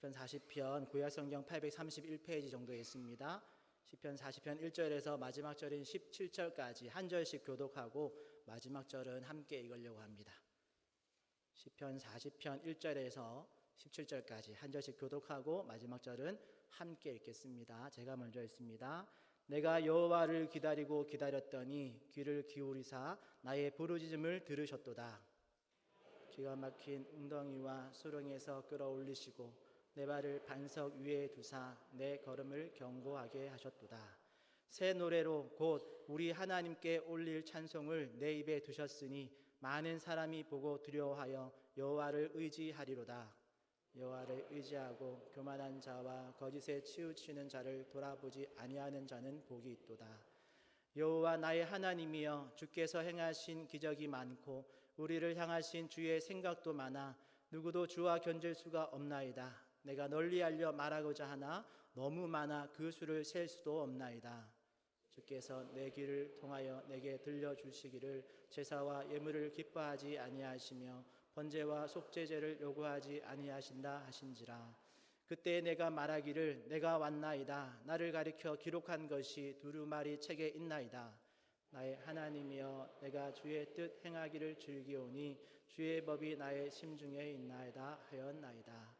시편 40편 구약 성경 831페이지 정도에 있습니다. 시편 40편 1절에서 마지막 절인 17절까지 한 절씩 교독하고 마지막 절은 함께 읽으려고 합니다. 시편 40편 1절에서 17절까지 한 절씩 교독하고 마지막 절은 함께 읽겠습니다. 제가 먼저 읽습니다. 내가 여호와를 기다리고 기다렸더니 귀를 기울이사 나의 부르짖음을 들으셨도다. 기가 막힌 웅덩이와 수렁에서 끌어올리시고 내 발을 반석 위에 두사 내 걸음을 견고하게 하셨도다. 새 노래로 곧 우리 하나님께 올릴 찬송을 내 입에 두셨으니 많은 사람이 보고 두려워하여 여호와를 의지하리로다. 여호와를 의지하고 교만한 자와 거짓에 치우치는 자를 돌아보지 아니하는 자는 복이 있도다. 여호와 나의 하나님이여 주께서 행하신 기적이 많고 우리를 향하신 주의 생각도 많아 누구도 주와 견질 수가 없나이다. 내가 널리 알려 말하고자 하나 너무 많아 그 수를 셀 수도 없나이다. 주께서 내 귀를 통하여 내게 들려 주시기를 제사와 예물을 기뻐하지 아니하시며 번제와 속죄제를 요구하지 아니하신다 하신지라. 그때 내가 말하기를 내가 왔나이다. 나를 가리켜 기록한 것이 두루마리 책에 있나이다. 나의 하나님이여 내가 주의 뜻 행하기를 즐기오니 주의 법이 나의 심중에 있나이다 하였나이다.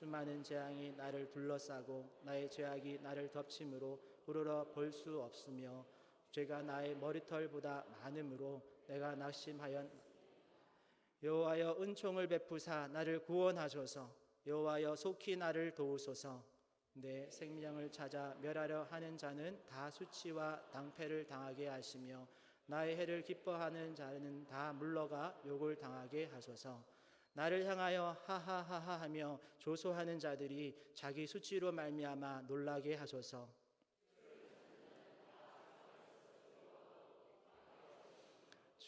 수많은 재앙이 나를 둘러싸고 나의 죄악이 나를 덮침으로 우러러 볼 수 없으며 죄가 나의 머리털보다 많음으로 내가 낙심하여 여호와여 은총을 베푸사 나를 구원하소서. 여호와여 속히 나를 도우소서. 내 생명을 찾아 멸하려 하는 자는 다 수치와 낭패를 당하게 하시며 나의 해를 기뻐하는 자는 다 물러가 욕을 당하게 하소서 나를 향하여 하하하하 하며 조소하는 자들이 자기 수치로 말미암아 놀라게 하소서.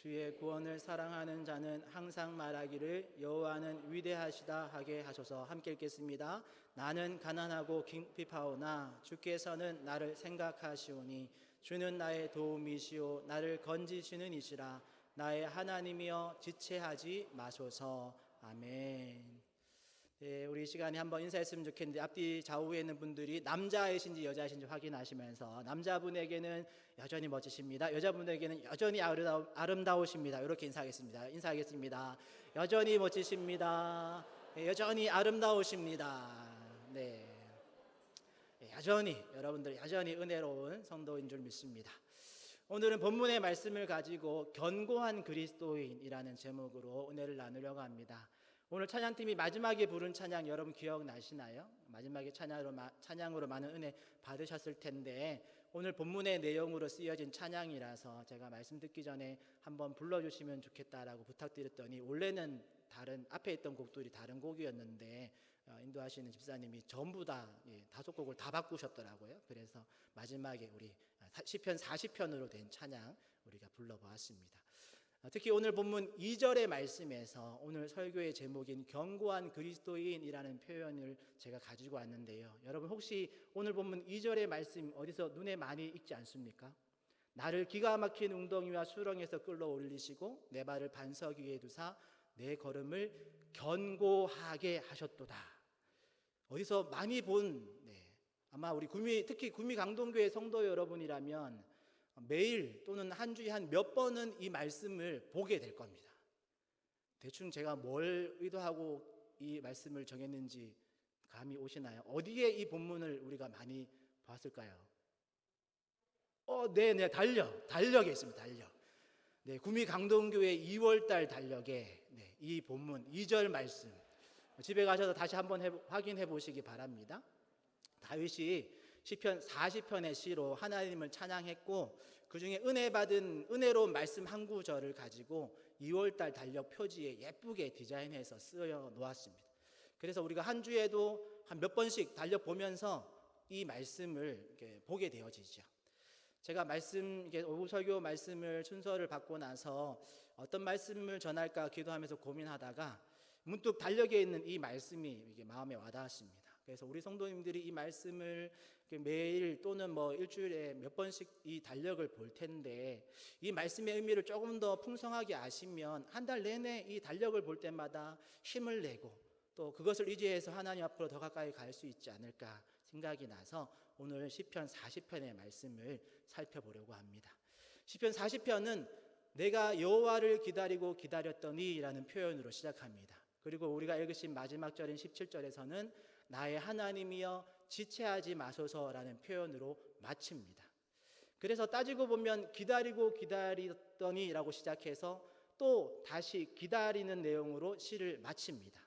주의 구원을 사랑하는 자는 항상 말하기를 여호와는 위대하시다 하게 하소서. 함께 읽겠습니다. 나는 가난하고 궁핍하오나 주께서는 나를 생각하시오니 주는 나의 도움이시오. 나를 건지시는 이시라. 나의 하나님이여 지체하지 마소서 아멘. 네, 우리 시간에 한번 인사했으면 좋겠는데 앞뒤 좌우에 있는 분들이 남자이신지 여자이신지 확인하시면서 남자분에게는 여전히 멋지십니다. 여자분에게는 여전히 아름다우, 아름다우십니다. 이렇게 인사하겠습니다. 인사하겠습니다. 여전히 멋지십니다. 네, 여전히 아름다우십니다. 네. 네, 여전히 여러분들 여전히 은혜로운 성도인 줄 믿습니다. 오늘은 본문의 말씀을 가지고 견고한 그리스도인이라는 제목으로 은혜를 나누려고 합니다. 오늘 찬양팀이 마지막에 부른 찬양 여러분 기억나시나요? 마지막에 찬양으로, 찬양으로 많은 은혜 받으셨을 텐데 오늘 본문의 내용으로 쓰여진 찬양이라서 제가 말씀 듣기 전에 한번 불러주시면 좋겠다라고 부탁드렸더니 원래는 다른 앞에 있던 곡들이 다른 곡이었는데 어, 인도하시는 집사님이 전부 다 예, 다섯 곡을 다 바꾸셨더라고요. 그래서 마지막에 우리 시편 40편으로 된 찬양 우리가 불러보았습니다. 어, 특히 오늘 본문 2절의 말씀에서 오늘 설교의 제목인 견고한 그리스도인이라는 표현을 제가 가지고 왔는데요. 여러분 혹시 오늘 본문 2절의 말씀 어디서 눈에 많이 익지 않습니까? 나를 기가 막힌 웅덩이와 수렁에서 끌어올리시고 내 발을 반석 위에 두사 내 걸음을 견고하게 하셨도다. 어디서 많이 본 네. 아마 우리 구미 특히 구미 강동교회 성도 여러분이라면 매일 또는 한 주에 한 몇 번은 이 말씀을 보게 될 겁니다. 대충 제가 뭘 의도하고 이 말씀을 정했는지 감이 오시나요? 어디에 이 본문을 우리가 많이 봤을까요? 어, 네, 네, 달력, 달력에 있습니다. 달력. 네, 구미 강동교회 2월달 달력에 네, 이 본문 2절 말씀 집에 가셔서 다시 한번 해, 확인해 보시기 바랍니다. 다윗이 시편 40편의 시로 하나님을 찬양했고 그 중에 은혜 받은 은혜로운 말씀 한 구절을 가지고 2월 달 달력 표지에 예쁘게 디자인해서 쓰여 놓았습니다. 그래서 우리가 한 주에도 한 몇 번씩 달려 보면서 이 말씀을 보게 되어지죠. 제가 말씀 오후 설교 말씀을 순서를 받고 나서 어떤 말씀을 전할까 기도하면서 고민하다가 문득 달력에 있는 이 말씀이 이게 마음에 와닿았습니다. 그래서 우리 성도님들이 이 말씀을 매일 또는 뭐 일주일에 몇 번씩 이 달력을 볼 텐데 이 말씀의 의미를 조금 더 풍성하게 아시면 한 달 내내 이 달력을 볼 때마다 힘을 내고 또 그것을 의지해서 하나님 앞으로 더 가까이 갈 수 있지 않을까 생각이 나서 오늘 시편 40편의 말씀을 살펴보려고 합니다. 시편 40편은 내가 여호와를 기다리고 기다렸더니라는 표현으로 시작합니다. 그리고 우리가 읽으신 마지막 절인 17절에서는 나의 하나님이여 지체하지 마소서라는 표현으로 마칩니다. 그래서 따지고 보면 기다리고 기다리더니라고 시작해서 또 다시 기다리는 내용으로 시를 마칩니다.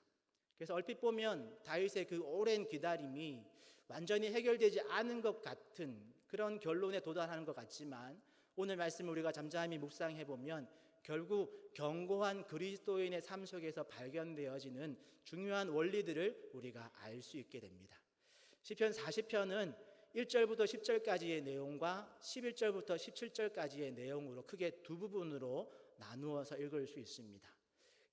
그래서 얼핏 보면 다윗의 그 오랜 기다림이 완전히 해결되지 않은 것 같은 그런 결론에 도달하는 것 같지만 오늘 말씀을 우리가 잠잠히 묵상해 보면 결국 견고한 그리스도인의 삶 속에서 발견되어지는 중요한 원리들을 우리가 알 수 있게 됩니다. 시편 40편은 1절부터 10절까지의 내용과 11절부터 17절까지의 내용으로 크게 두 부분으로 나누어서 읽을 수 있습니다.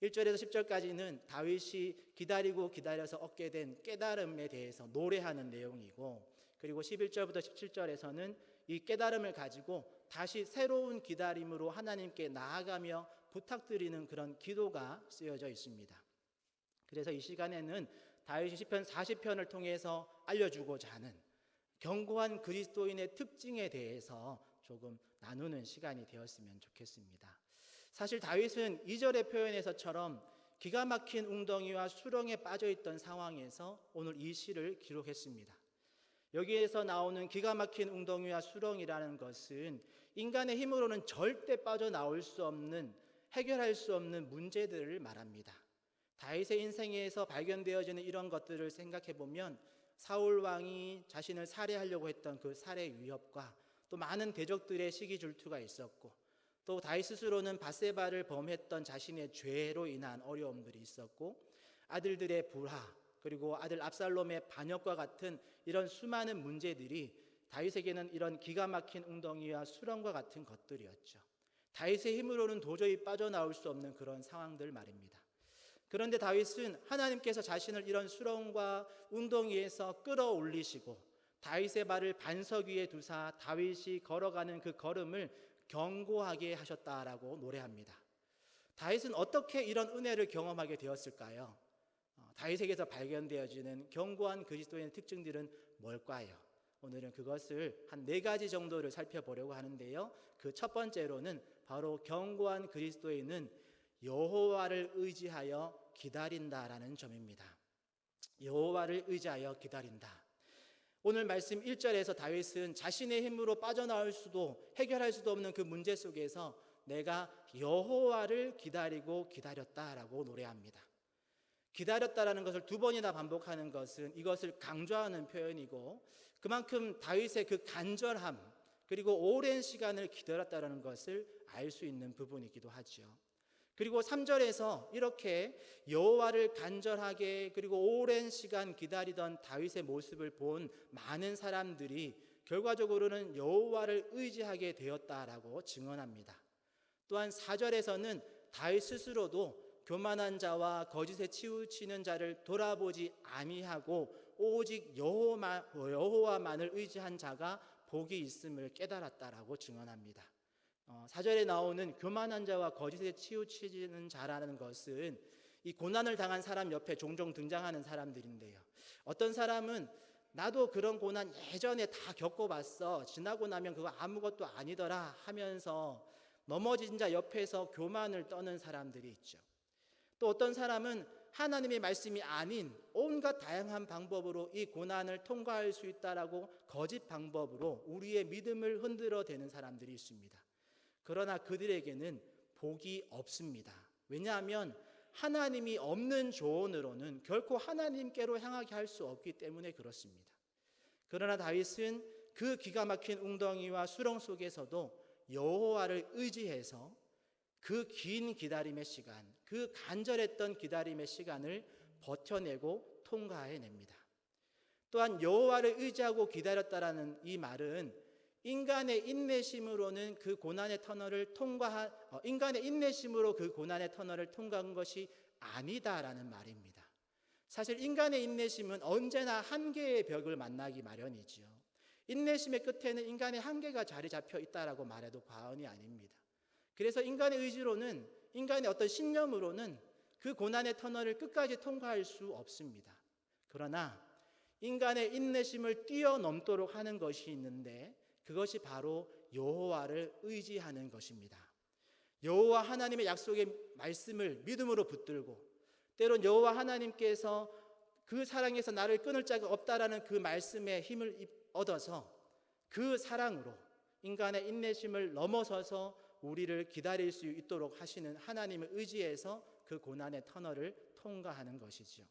1절에서 10절까지는 다윗이 기다리고 기다려서 얻게 된 깨달음에 대해서 노래하는 내용이고 그리고 11절부터 17절에서는 이 깨달음을 가지고 다시 새로운 기다림으로 하나님께 나아가며 부탁드리는 그런 기도가 쓰여져 있습니다. 그래서 이 시간에는 다윗이 시편 40편을 통해서 알려주고자 하는 견고한 그리스도인의 특징에 대해서 조금 나누는 시간이 되었으면 좋겠습니다. 사실 다윗은 2절의 표현에서처럼 기가 막힌 웅덩이와 수렁에 빠져 있던 상황에서 오늘 이 시를 기록했습니다. 여기에서 나오는 기가 막힌 웅덩이와 수렁이라는 것은 인간의 힘으로는 절대 빠져나올 수 없는 해결할 수 없는 문제들을 말합니다. 다윗의 인생에서 발견되어지는 이런 것들을 생각해 보면 사울 왕이 자신을 살해하려고 했던 그 살해 위협과 또 많은 대적들의 시기 질투가 있었고 또 다윗 스스로는 바세바를 범했던 자신의 죄로 인한 어려움들이 있었고 아들들의 불화 그리고 아들 압살롬의 반역과 같은 이런 수많은 문제들이 다윗에게는 이런 기가 막힌 웅덩이와 수렁과 같은 것들이었죠. 다윗의 힘으로는 도저히 빠져나올 수 없는 그런 상황들 말입니다. 그런데 다윗은 하나님께서 자신을 이런 수렁과 웅덩이에서 끌어올리시고 다윗의 발을 반석 위에 두사 다윗이 걸어가는 그 걸음을 견고하게 하셨다라고 노래합니다. 다윗은 어떻게 이런 은혜를 경험하게 되었을까요? 어, 다윗에게서 발견되어지는 견고한 그리스도의 특징들은 뭘까요? 오늘은 그것을 한 네 가지 정도를 살펴보려고 하는데요. 그 첫 번째로는 바로 견고한 그리스도인은 여호와를 의지하여 기다린다라는 점입니다. 여호와를 의지하여 기다린다. 오늘 말씀 1절에서 다윗은 자신의 힘으로 빠져나올 수도 해결할 수도 없는 그 문제 속에서 내가 여호와를 기다리고 기다렸다라고 노래합니다. 기다렸다라는 것을 두 번이나 반복하는 것은 이것을 강조하는 표현이고 그만큼 다윗의 그 간절함 그리고 오랜 시간을 기다렸다라는 것을 알 수 있는 부분이기도 하죠. 그리고 3절에서 이렇게 여호와를 간절하게 그리고 오랜 시간 기다리던 다윗의 모습을 본 많은 사람들이 결과적으로는 여호와를 의지하게 되었다라고 증언합니다. 또한 4절에서는 다윗 스스로도 교만한 자와 거짓에 치우치는 자를 돌아보지 아니하고 오직 여호와, 여호와만을 의지한 자가 복이 있음을 깨달았다라고 증언합니다. 어, 사절에 나오는 교만한 자와 거짓에 치우치는 자라는 것은 이 고난을 당한 사람 옆에 종종 등장하는 사람들인데요. 어떤 사람은 나도 그런 고난 예전에 다 겪어봤어. 지나고 나면 그거 아무것도 아니더라 하면서 넘어진 자 옆에서 교만을 떠는 사람들이 있죠. 또 어떤 사람은 하나님의 말씀이 아닌 온갖 다양한 방법으로 이 고난을 통과할 수 있다라고 거짓 방법으로 우리의 믿음을 흔들어 대는 사람들이 있습니다. 그러나 그들에게는 복이 없습니다. 왜냐하면 하나님이 없는 조언으로는 결코 하나님께로 향하게 할 수 없기 때문에 그렇습니다. 그러나 다윗은 그 기가 막힌 웅덩이와 수렁 속에서도 여호와를 의지해서 그 긴 기다림의 시간, 그 간절했던 기다림의 시간을 버텨내고 통과해냅니다. 또한 여호와를 의지하고 기다렸다라는 이 말은 인간의 인내심으로는 그 고난의 터널을 통과한 어, 인간의 인내심으로 그 고난의 터널을 통과한 것이 아니다라는 말입니다. 사실 인간의 인내심은 언제나 한계의 벽을 만나기 마련이지요. 인내심의 끝에는 인간의 한계가 자리 잡혀 있다라고 말해도 과언이 아닙니다. 그래서 인간의 의지로는 인간의 어떤 신념으로는 그 고난의 터널을 끝까지 통과할 수 없습니다. 그러나 인간의 인내심을 뛰어넘도록 하는 것이 있는데 그것이 바로 여호와를 의지하는 것입니다. 여호와 하나님의 약속의 말씀을 믿음으로 붙들고 때론 여호와 하나님께서 그 사랑에서 나를 끊을 자가 없다라는 그 말씀에 힘을 입- 얻어서 그 사랑으로 인간의 인내심을 넘어서서 우리를 기다릴 수 있도록 하시는 하나님을 의지해서 그 고난의 터널을 통과하는 것이지요.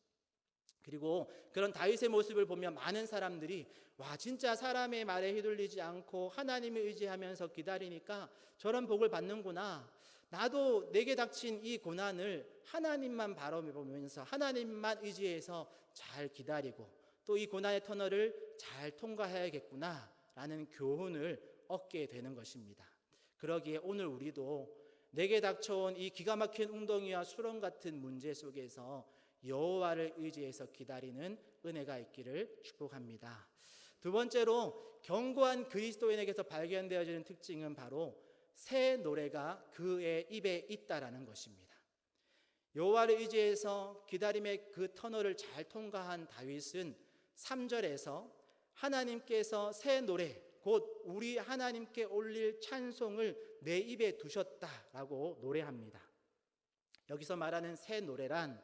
그리고 그런 다윗의 모습을 보면 많은 사람들이 와 진짜 사람의 말에 휘둘리지 않고 하나님을 의지하면서 기다리니까 저런 복을 받는구나. 나도 내게 닥친 이 고난을 하나님만 바라보면서 하나님만 의지해서 잘 기다리고 또 이 고난의 터널을 잘 통과해야겠구나라는 교훈을 얻게 되는 것입니다. 그러기에 오늘 우리도 내게 닥쳐온 이 기가 막힌 웅덩이와 수렁 같은 문제 속에서 여호와를 의지해서 기다리는 은혜가 있기를 축복합니다. 두 번째로 견고한 그리스도인에게서 발견되어지는 특징은 바로 새 노래가 그의 입에 있다라는 것입니다. 여호와를 의지해서 기다림의 그 터널을 잘 통과한 다윗은 3절에서 하나님께서 새 노래 곧 우리 하나님께 올릴 찬송을 내 입에 두셨다라고 노래합니다. 여기서 말하는 새 노래란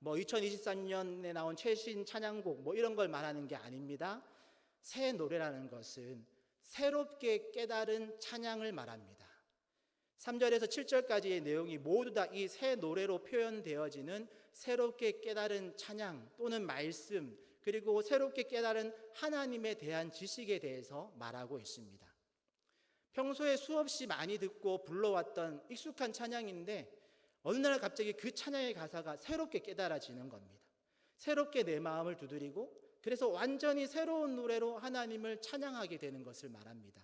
뭐 2023년에 나온 최신 찬양곡 뭐 이런 걸 말하는 게 아닙니다. 새 노래라는 것은 새롭게 깨달은 찬양을 말합니다. 3절에서 7절까지의 내용이 모두 다 이 새 노래로 표현되어지는 새롭게 깨달은 찬양 또는 말씀 그리고 새롭게 깨달은 하나님에 대한 지식에 대해서 말하고 있습니다. 평소에 수없이 많이 듣고 불러왔던 익숙한 찬양인데 어느 날 갑자기 그 찬양의 가사가 새롭게 깨달아지는 겁니다. 새롭게 내 마음을 두드리고 그래서 완전히 새로운 노래로 하나님을 찬양하게 되는 것을 말합니다.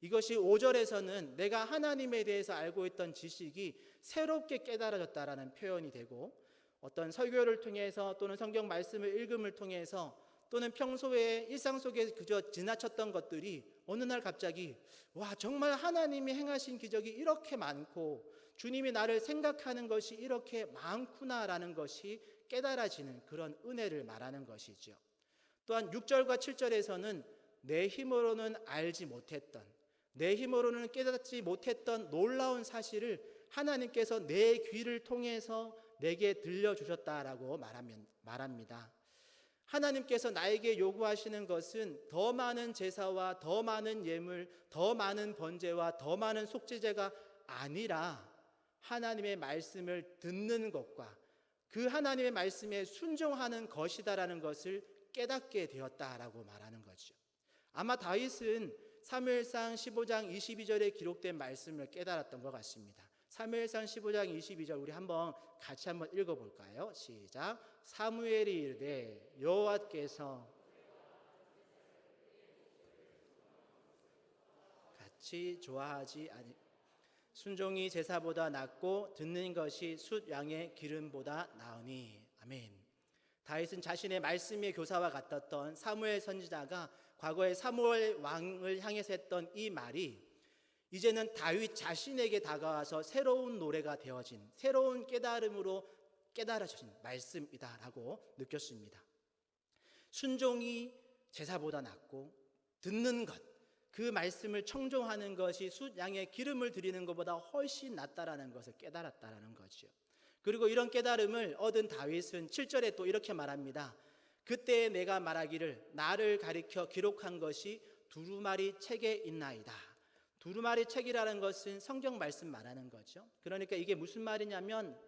이것이 5절에서는 내가 하나님에 대해서 알고 있던 지식이 새롭게 깨달아졌다라는 표현이 되고 어떤 설교를 통해서 또는 성경 말씀을 읽음을 통해서 또는 평소에 일상 속에 그저 지나쳤던 것들이 어느 날 갑자기 와 정말 하나님이 행하신 기적이 이렇게 많고 주님이 나를 생각하는 것이 이렇게 많구나라는 것이 깨달아지는 그런 은혜를 말하는 것이지요. 또한 6절과 7절에서는 내 힘으로는 알지 못했던 내 힘으로는 깨닫지 못했던 놀라운 사실을 하나님께서 내 귀를 통해서 내게 들려주셨다라고 말합니다. 하나님께서 나에게 요구하시는 것은 더 많은 제사와 더 많은 예물, 더 많은 번제와 더 많은 속죄제가 아니라 하나님의 말씀을 듣는 것과 그 하나님의 말씀에 순종하는 것이다라는 것을 깨닫게 되었다라고 말하는 거죠. 아마 다윗은 사무엘상 15장 22절에 기록된 말씀을 깨달았던 것 같습니다. 사무엘상 15장 22절 우리 한번 같이 한번 읽어 볼까요? 시작. 사무엘이 이르되 여호와께서 같이 좋아하지 아니 순종이 제사보다 낫고 듣는 것이 숫 양의 기름보다 나으니 아멘. 다윗은 자신의 말씀의 교사와 같았던 사무엘 선지자가 과거에 사무엘 왕을 향해서 했던 이 말이 이제는 다윗 자신에게 다가와서 새로운 노래가 되어진 새로운 깨달음으로 깨달아진 말씀이다라고 느꼈습니다. 순종이 제사보다 낫고 듣는 것, 그 말씀을 청종하는 것이 숫 양의 기름을 드리는 것보다 훨씬 낫다라는 것을 깨달았다라는 거죠. 그리고 이런 깨달음을 얻은 다윗은 7절에 또 이렇게 말합니다. 그때 내가 말하기를 나를 가리켜 기록한 것이 두루마리 책에 있나이다. 두루마리 책이라는 것은 성경 말씀 말하는 거죠. 그러니까 이게 무슨 말이냐면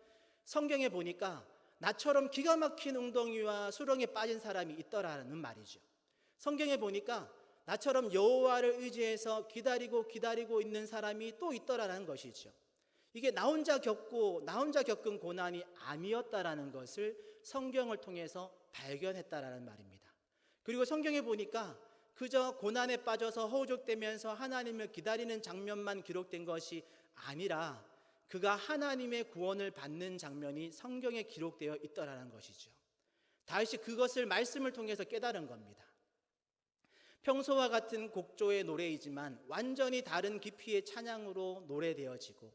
성경에 보니까 나처럼 기가 막힌 웅덩이와 수렁에 빠진 사람이 있더라는 말이죠. 성경에 보니까 나처럼 여호와를 의지해서 기다리고 기다리고 있는 사람이 또 있더라는 것이죠. 이게 나 혼자 겪고 나 혼자 겪은 고난이 아니었다라는 것을 성경을 통해서 발견했다라는 말입니다. 그리고 성경에 보니까 그저 고난에 빠져서 허우적대면서 하나님을 기다리는 장면만 기록된 것이 아니라 그가 하나님의 구원을 받는 장면이 성경에 기록되어 있더라는 것이죠. 다윗이 그것을 말씀을 통해서 깨달은 겁니다. 평소와 같은 곡조의 노래이지만 완전히 다른 깊이의 찬양으로 노래되어지고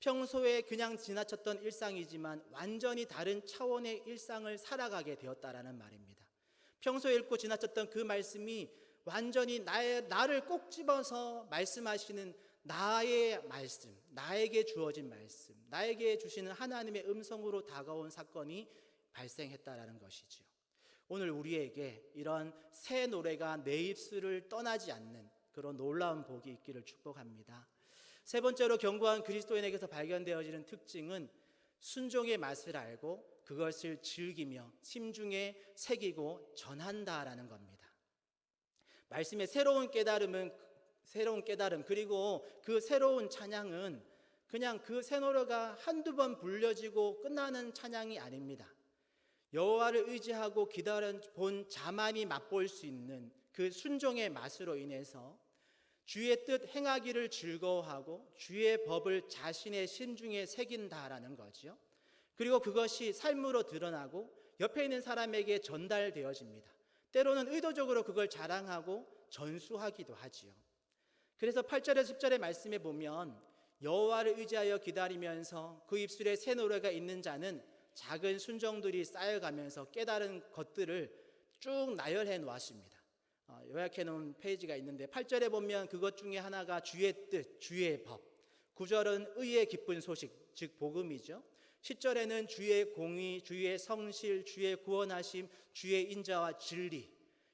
평소에 그냥 지나쳤던 일상이지만 완전히 다른 차원의 일상을 살아가게 되었다라는 말입니다. 평소에 읽고 지나쳤던 그 말씀이 완전히 나의 나를 꼭 집어서 말씀하시는 나의 말씀, 나에게 주어진 말씀, 나에게 주시는 하나님의 음성으로 다가온 사건이 발생했다라는 것이지요. 오늘 우리에게 이런 새 노래가 내 입술을 떠나지 않는 그런 놀라운 복이 있기를 축복합니다. 세 번째로 견고한 그리스도인에게서 발견되어지는 특징은 순종의 맛을 알고 그것을 즐기며 심중에 새기고 전한다라는 겁니다. 말씀의 새로운 깨달음은 새로운 깨달음 그리고 그 새로운 찬양은 그냥 그 새 노래가 한두 번 불려지고 끝나는 찬양이 아닙니다. 여호와를 의지하고 기다려 본 자만이 맛볼 수 있는 그 순종의 맛으로 인해서 주의 뜻 행하기를 즐거워하고 주의 법을 자신의 심중에 새긴다라는 거지요. 그리고 그것이 삶으로 드러나고 옆에 있는 사람에게 전달되어집니다. 때로는 의도적으로 그걸 자랑하고 전수하기도 하지요. 그래서 8절에 10절의 말씀에 보면 여호와를 의지하여 기다리면서 그 입술에 새 노래가 있는 자는 작은 순종들이 쌓여가면서 깨달은 것들을 쭉 나열해 놓았습니다. 어, 요약해 놓은 페이지가 있는데 8절에 보면 그것 중에 하나가 주의 뜻, 주의 법. 9절은 의의 기쁜 소식, 즉 복음이죠. 10절에는 주의 공의, 주의 성실, 주의 구원하심, 주의 인자와 진리.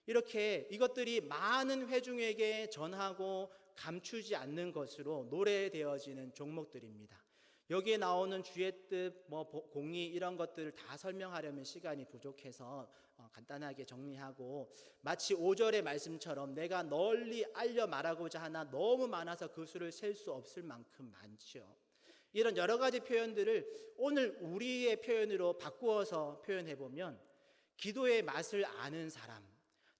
이렇게 이것들이 많은 회중에게 전하고 감추지 않는 것으로 노래되어지는 종목들입니다. 여기에 나오는 주의 뜻, 뭐 공의 이런 것들을 다 설명하려면 시간이 부족해서 어, 간단하게 정리하고 마치 5절의 말씀처럼 내가 널리 알려 말하고자 하나 너무 많아서 그 수를 셀 수 없을 만큼 많죠. 이런 여러 가지 표현들을 오늘 우리의 표현으로 바꾸어서 표현해 보면 기도의 맛을 아는 사람,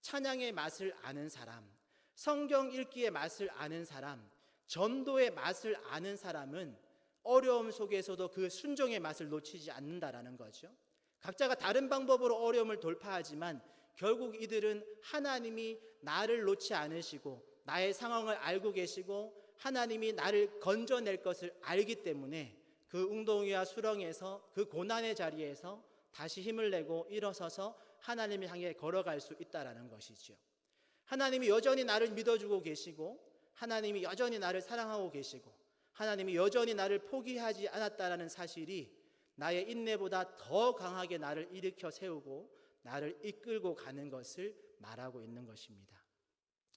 찬양의 맛을 아는 사람, 성경 읽기의 맛을 아는 사람, 전도의 맛을 아는 사람은 어려움 속에서도 그 순종의 맛을 놓치지 않는다라는 거죠. 각자가 다른 방법으로 어려움을 돌파하지만 결국 이들은 하나님이 나를 놓지 않으시고 나의 상황을 알고 계시고 하나님이 나를 건져낼 것을 알기 때문에 그 웅덩이와 수렁에서 그 고난의 자리에서 다시 힘을 내고 일어서서 하나님을 향해 걸어갈 수 있다라는 것이지요. 하나님이 여전히 나를 믿어주고 계시고 하나님이 여전히 나를 사랑하고 계시고 하나님이 여전히 나를 포기하지 않았다라는 사실이 나의 인내보다 더 강하게 나를 일으켜 세우고 나를 이끌고 가는 것을 말하고 있는 것입니다.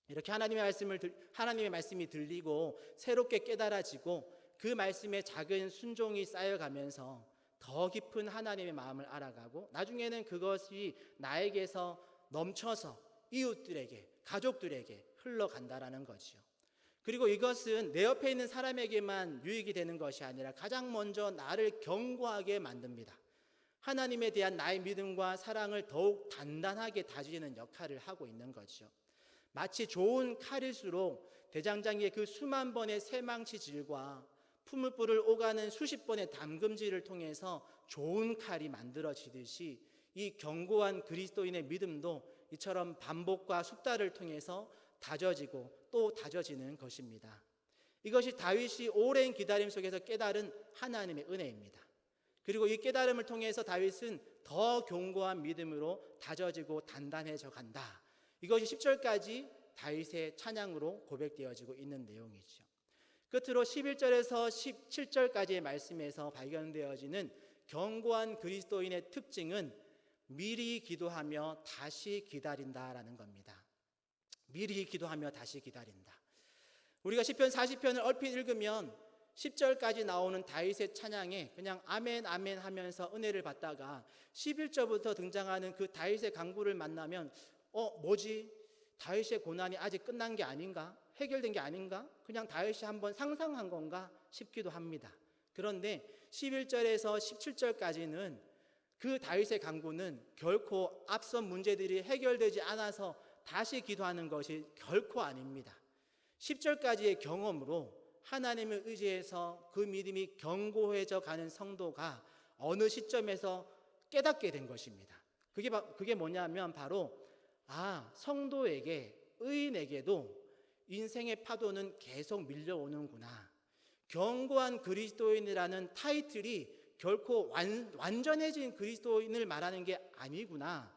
이렇게 하나님의 말씀을 하나님의 말씀이 들리고 새롭게 깨달아지고 그 말씀에 작은 순종이 쌓여가면서 더 깊은 하나님의 마음을 알아가고 나중에는 그것이 나에게서 넘쳐서 이웃들에게 가족들에게 흘러간다라는 거지요. 그리고 이것은 내 옆에 있는 사람에게만 유익이 되는 것이 아니라 가장 먼저 나를 견고하게 만듭니다. 하나님에 대한 나의 믿음과 사랑을 더욱 단단하게 다지는 역할을 하고 있는 거죠. 마치 좋은 칼일수록 대장장이의 그 수만 번의 새망치질과 풀물불을 오가는 수십 번의 담금질을 통해서 좋은 칼이 만들어지듯이 이 견고한 그리스도인의 믿음도 이처럼 반복과 숙달을 통해서 다져지고 또 다져지는 것입니다. 이것이 다윗이 오랜 기다림 속에서 깨달은 하나님의 은혜입니다. 그리고 이 깨달음을 통해서 다윗은 더 견고한 믿음으로 다져지고 단단해져 간다. 이것이 10절까지 다윗의 찬양으로 고백되어지고 있는 내용이죠. 끝으로 11절에서 17절까지의 말씀에서 발견되어지는 견고한 그리스도인의 특징은 미리 기도하며 다시 기다린다라는 겁니다. 미리 기도하며 다시 기다린다. 우리가 시편 40편을 얼핏 읽으면 10절까지 나오는 다윗의 찬양에 그냥 아멘 아멘 하면서 은혜를 받다가 11절부터 등장하는 그 다윗의 강구를 만나면 어 뭐지? 다윗의 고난이 아직 끝난 게 아닌가? 해결된 게 아닌가? 그냥 다윗이 한번 상상한 건가 싶기도 합니다. 그런데 11절에서 17절까지는 그 다윗의 강구는 결코 앞선 문제들이 해결되지 않아서 다시 기도하는 것이 결코 아닙니다. 10절까지의 경험으로 하나님을 의지해서 그 믿음이 견고해져 가는 성도가 어느 시점에서 깨닫게 된 것입니다. 그게, 바- 그게 뭐냐면 바로 아, 성도에게, 의인에게도 인생의 파도는 계속 밀려오는구나. 견고한 그리스도인이라는 타이틀이 결코 완, 완전해진 그리스도인을 말하는 게 아니구나.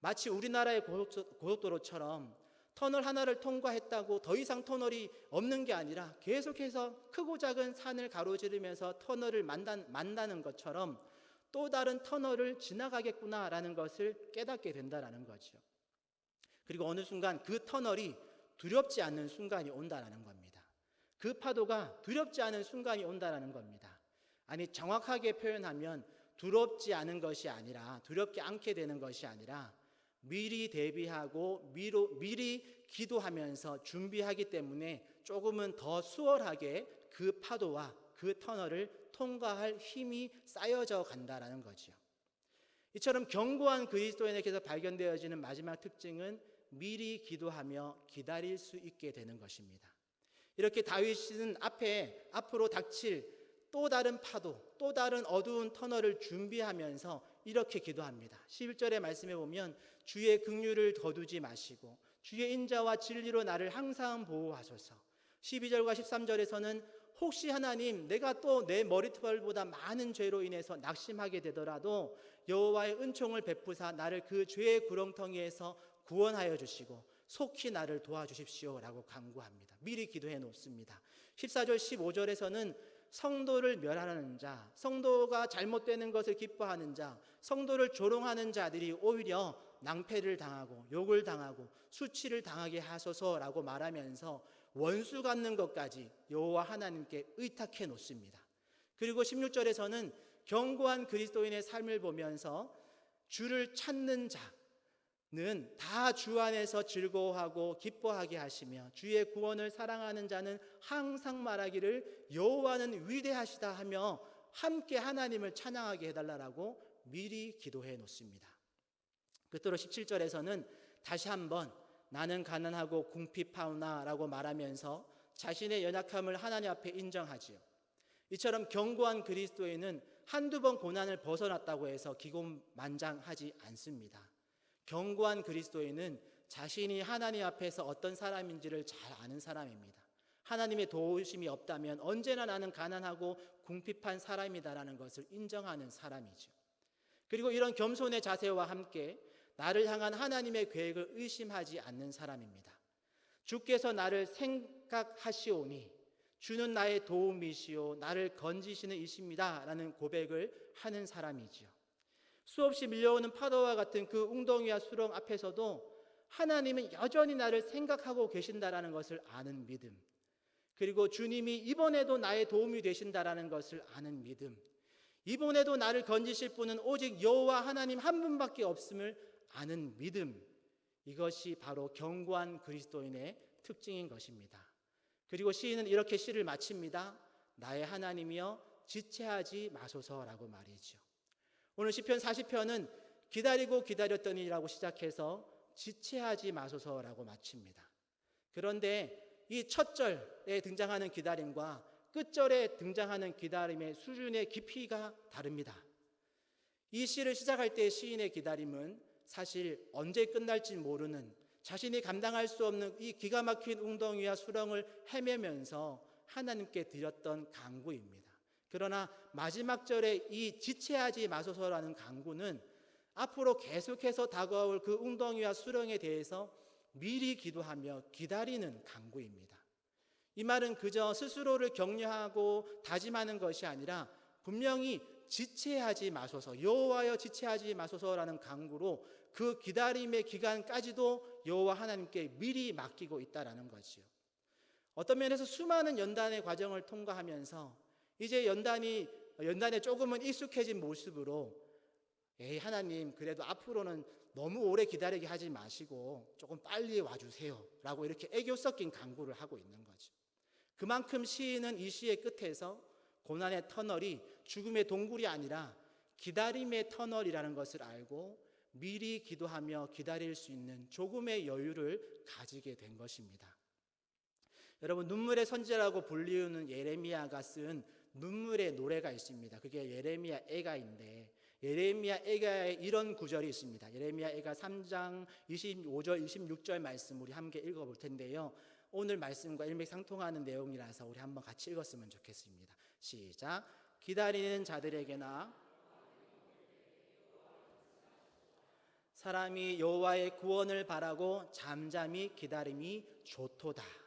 마치 우리나라의 고속도- 고속도로처럼 터널 하나를 통과했다고 더 이상 터널이 없는 게 아니라 계속해서 크고 작은 산을 가로지르면서 터널을 만다, 만다 는 것처럼 또 다른 터널을 지나가겠구나라는 것을 깨닫게 된다라는 거죠. 그리고 어느 순간 그 터널이 두렵지 않는 순간이 온다라는 겁니다. 그 파도가 두렵지 않은 순간이 온다라는 겁니다. 아니 정확하게 표현하면 두렵지 않은 것이 아니라 두렵지 않게 되는 것이 아니라 미리 대비하고 미로, 미리 기도하면서 준비하기 때문에 조금은 더 수월하게 그 파도와 그 터널을 통과할 힘이 쌓여져 간다라는 거죠. 이처럼 견고한 그리스도인에게서 발견되어지는 마지막 특징은 미리 기도하며 기다릴 수 있게 되는 것입니다. 이렇게 다윗은 앞에 앞으로 닥칠 또 다른 파도, 또 다른 어두운 터널을 준비하면서 이렇게 기도합니다. 11절의 말씀에 보면 주의 긍휼을 거두지 마시고 주의 인자와 진리로 나를 항상 보호하소서. 12절과 13절에서는 혹시 하나님 내가 또 내 머리털보다 많은 죄로 인해서 낙심하게 되더라도 여호와의 은총을 베푸사 나를 그 죄의 구렁텅이에서 구원하여 주시고 속히 나를 도와주십시오라고 간구합니다. 미리 기도해 놓습니다. 14절 15절에서는 성도를 멸하는 자, 성도가 잘못되는 것을 기뻐하는 자, 성도를 조롱하는 자들이 오히려 낭패를 당하고 욕을 당하고 수치를 당하게 하소서라고 말하면서 원수 갖는 것까지 여호와 하나님께 의탁해 놓습니다. 그리고 16절에서는 견고한 그리스도인의 삶을 보면서 주를 찾는 자 는 다 주 안에서 즐거워하고 기뻐하게 하시며 주의 구원을 사랑하는 자는 항상 말하기를 여호와는 위대하시다 하며 함께 하나님을 찬양하게 해달라고 미리 기도해 놓습니다. 끝으로 17절에서는 다시 한번 나는 가난하고 궁핍하오나라고 말하면서 자신의 연약함을 하나님 앞에 인정하지요. 이처럼 견고한 그리스도인은 한두 번 고난을 벗어났다고 해서 기곤만장하지 않습니다. 견고한 그리스도인은 자신이 하나님 앞에서 어떤 사람인지를 잘 아는 사람입니다. 하나님의 도우심이 없다면 언제나 나는 가난하고 궁핍한 사람이다라는 것을 인정하는 사람이죠. 그리고 이런 겸손의 자세와 함께 나를 향한 하나님의 계획을 의심하지 않는 사람입니다. 주께서 나를 생각하시오니 주는 나의 도움이시오 나를 건지시는 이십니다라는 고백을 하는 사람이지요. 수없이 밀려오는 파도와 같은 그 웅덩이와 수렁 앞에서도 하나님은 여전히 나를 생각하고 계신다라는 것을 아는 믿음. 그리고 주님이 이번에도 나의 도움이 되신다라는 것을 아는 믿음. 이번에도 나를 건지실 분은 오직 여호와 하나님 한 분밖에 없음을 아는 믿음. 이것이 바로 견고한 그리스도인의 특징인 것입니다. 그리고 시인은 이렇게 시를 마칩니다. 나의 하나님이여 지체하지 마소서라고 말이죠. 오늘 시편 40편은 기다리고 기다렸더니라고 시작해서 지체하지 마소서라고 마칩니다. 그런데 이 첫 절에 등장하는 기다림과 끝절에 등장하는 기다림의 수준의 깊이가 다릅니다. 이 시를 시작할 때 시인의 기다림은 사실 언제 끝날지 모르는 자신이 감당할 수 없는 이 기가 막힌 웅덩이와 수렁을 헤매면서 하나님께 드렸던 강구입니다. 그러나 마지막 절에 이 지체하지 마소서라는 강구는 앞으로 계속해서 다가올 그 웅덩이와 수렁에 대해서 미리 기도하며 기다리는 강구입니다. 이 말은 그저 스스로를 격려하고 다짐하는 것이 아니라 분명히 지체하지 마소서 여호와여 지체하지 마소서라는 강구로 그 기다림의 기간까지도 여호와 하나님께 미리 맡기고 있다라는 거지요. 어떤 면에서 수많은 연단의 과정을 통과하면서 이제 연단이 연단에 조금은 익숙해진 모습으로 에이 하나님 그래도 앞으로는 너무 오래 기다리게 하지 마시고 조금 빨리 와주세요라고 이렇게 애교 섞인 강구를 하고 있는 거죠. 그만큼 시인은 이 시의 끝에서 고난의 터널이 죽음의 동굴이 아니라 기다림의 터널이라는 것을 알고 미리 기도하며 기다릴 수 있는 조금의 여유를 가지게 된 것입니다. 여러분 눈물의 선지라고 불리우는 예레미야가 쓴 눈물의 노래가 있습니다. 그게 예레미야 애가인데 예레미야 애가에 이런 구절이 있습니다. 예레미야 애가 3장 25절 26절 말씀 우리 함께 읽어 볼 텐데요. 오늘 말씀과 일맥상통하는 내용이라서 우리 한번 같이 읽었으면 좋겠습니다. 시작. 기다리는 자들에게나 사람이 여호와의 구원을 바라고 잠잠히 기다림이 좋도다.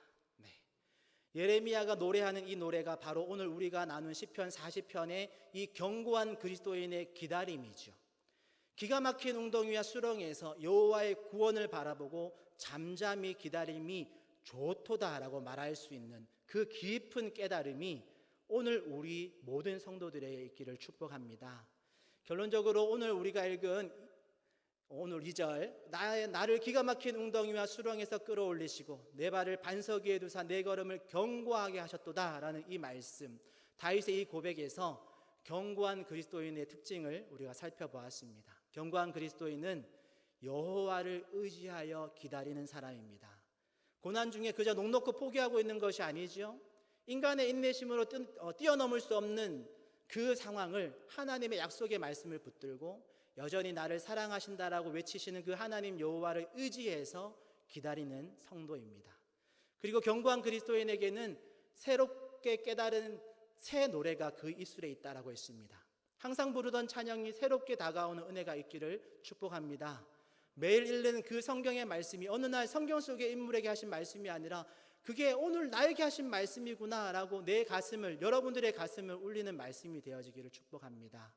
네. 예레미야가 노래하는 이 노래가 바로 오늘 우리가 나눈 시편 40편의 이 견고한 그리스도인의 기다림이죠. 기가 막힌 웅덩이와 수렁에서 여호와의 구원을 바라보고 잠잠히 기다림이 좋도다라고 말할 수 있는 그 깊은 깨달음이 오늘 우리 모든 성도들에게 있기를 축복합니다. 결론적으로 오늘 우리가 읽은 오늘 2절 나의 나를 기가 막힌 웅덩이와 수렁에서 끌어올리시고 내 발을 반석 위에 두사 내 걸음을 견고하게 하셨도다라는 이 말씀 다윗의 이 고백에서 견고한 그리스도인의 특징을 우리가 살펴보았습니다. 견고한 그리스도인은 여호와를 의지하여 기다리는 사람입니다. 고난 중에 그저 녹놓고 포기하고 있는 것이 아니죠. 인간의 인내심으로 뛰- 어, 뛰어넘을 수 없는 그 상황을 하나님의 약속의 말씀을 붙들고 여전히 나를 사랑하신다라고 외치시는 그 하나님 여호와를 의지해서 기다리는 성도입니다. 그리고 견고한 그리스도인에게는 새롭게 깨달은 새 노래가 그 입술에 있다라고 했습니다. 항상 부르던 찬양이 새롭게 다가오는 은혜가 있기를 축복합니다. 매일 읽는 그 성경의 말씀이 어느 날 성경 속의 인물에게 하신 말씀이 아니라 그게 오늘 나에게 하신 말씀이구나라고 내 가슴을 여러분들의 가슴을 울리는 말씀이 되어지기를 축복합니다.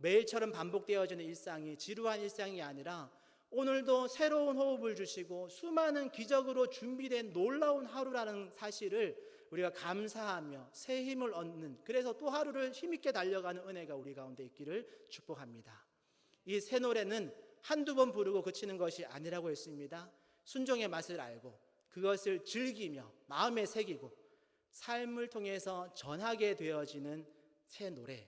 매일처럼 반복되어지는 일상이 지루한 일상이 아니라 오늘도 새로운 호흡을 주시고 수많은 기적으로 준비된 놀라운 하루라는 사실을 우리가 감사하며 새 힘을 얻는 그래서 또 하루를 힘있게 달려가는 은혜가 우리 가운데 있기를 축복합니다. 이 새 노래는 한두 번 부르고 그치는 것이 아니라고 했습니다. 순종의 맛을 알고 그것을 즐기며 마음에 새기고 삶을 통해서 전하게 되어지는 새 노래,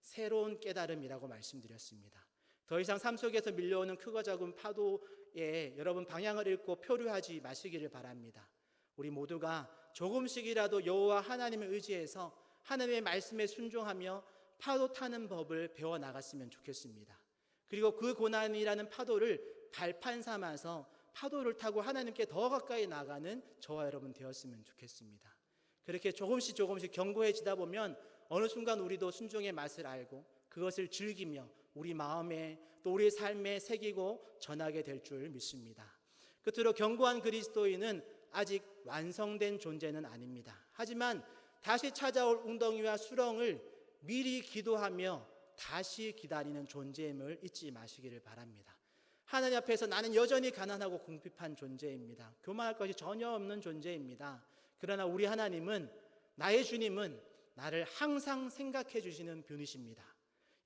새로운 깨달음이라고 말씀드렸습니다. 더 이상 삶 속에서 밀려오는 크고 작은 파도에 여러분 방향을 잃고 표류하지 마시기를 바랍니다. 우리 모두가 조금씩이라도 여호와 하나님을 의지해서 하나님의 말씀에 순종하며 파도 타는 법을 배워 나갔으면 좋겠습니다. 그리고 그 고난이라는 파도를 발판 삼아서 파도를 타고 하나님께 더 가까이 나가는 저와 여러분 되었으면 좋겠습니다. 그렇게 조금씩 조금씩 견고해지다 보면 어느 순간 우리도 순종의 맛을 알고 그것을 즐기며 우리 마음에 또 우리 삶에 새기고 전하게 될 줄 믿습니다. 끝으로 견고한 그리스도인은 아직 완성된 존재는 아닙니다. 하지만 다시 찾아올 웅덩이와 수렁을 미리 기도하며 다시 기다리는 존재임을 잊지 마시기를 바랍니다. 하나님 앞에서 나는 여전히 가난하고 궁핍한 존재입니다. 교만할 것이 전혀 없는 존재입니다. 그러나 우리 하나님은 나의 주님은 나를 항상 생각해 주시는 분이십니다.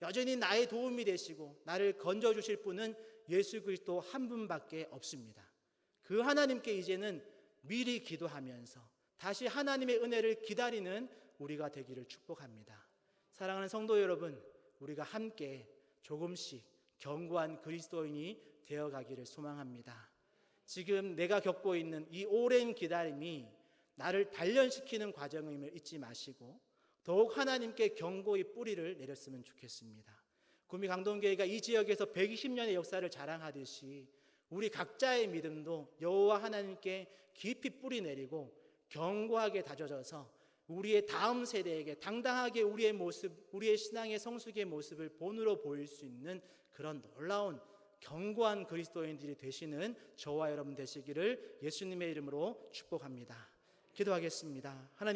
여전히 나의 도움이 되시고 나를 건져 주실 분은 예수 그리스도 한 분밖에 없습니다. 그 하나님께 이제는 미리 기도하면서 다시 하나님의 은혜를 기다리는 우리가 되기를 축복합니다. 사랑하는 성도 여러분, 우리가 함께 조금씩 견고한 그리스도인이 되어 가기를 소망합니다. 지금 내가 겪고 있는 이 오랜 기다림이 나를 단련시키는 과정임을 잊지 마시고 더욱 하나님께 견고히 뿌리를 내렸으면 좋겠습니다. 구미 강동교회가 이 지역에서 120년의 역사를 자랑하듯이 우리 각자의 믿음도 여호와 하나님께 깊이 뿌리 내리고 견고하게 다져져서 우리의 다음 세대에게 당당하게 우리의 모습, 우리의 신앙의 성숙의 모습을 본으로 보일 수 있는 그런 놀라운 견고한 그리스도인들이 되시는 저와 여러분 되시기를 예수님의 이름으로 축복합니다. 기도하겠습니다. 하나님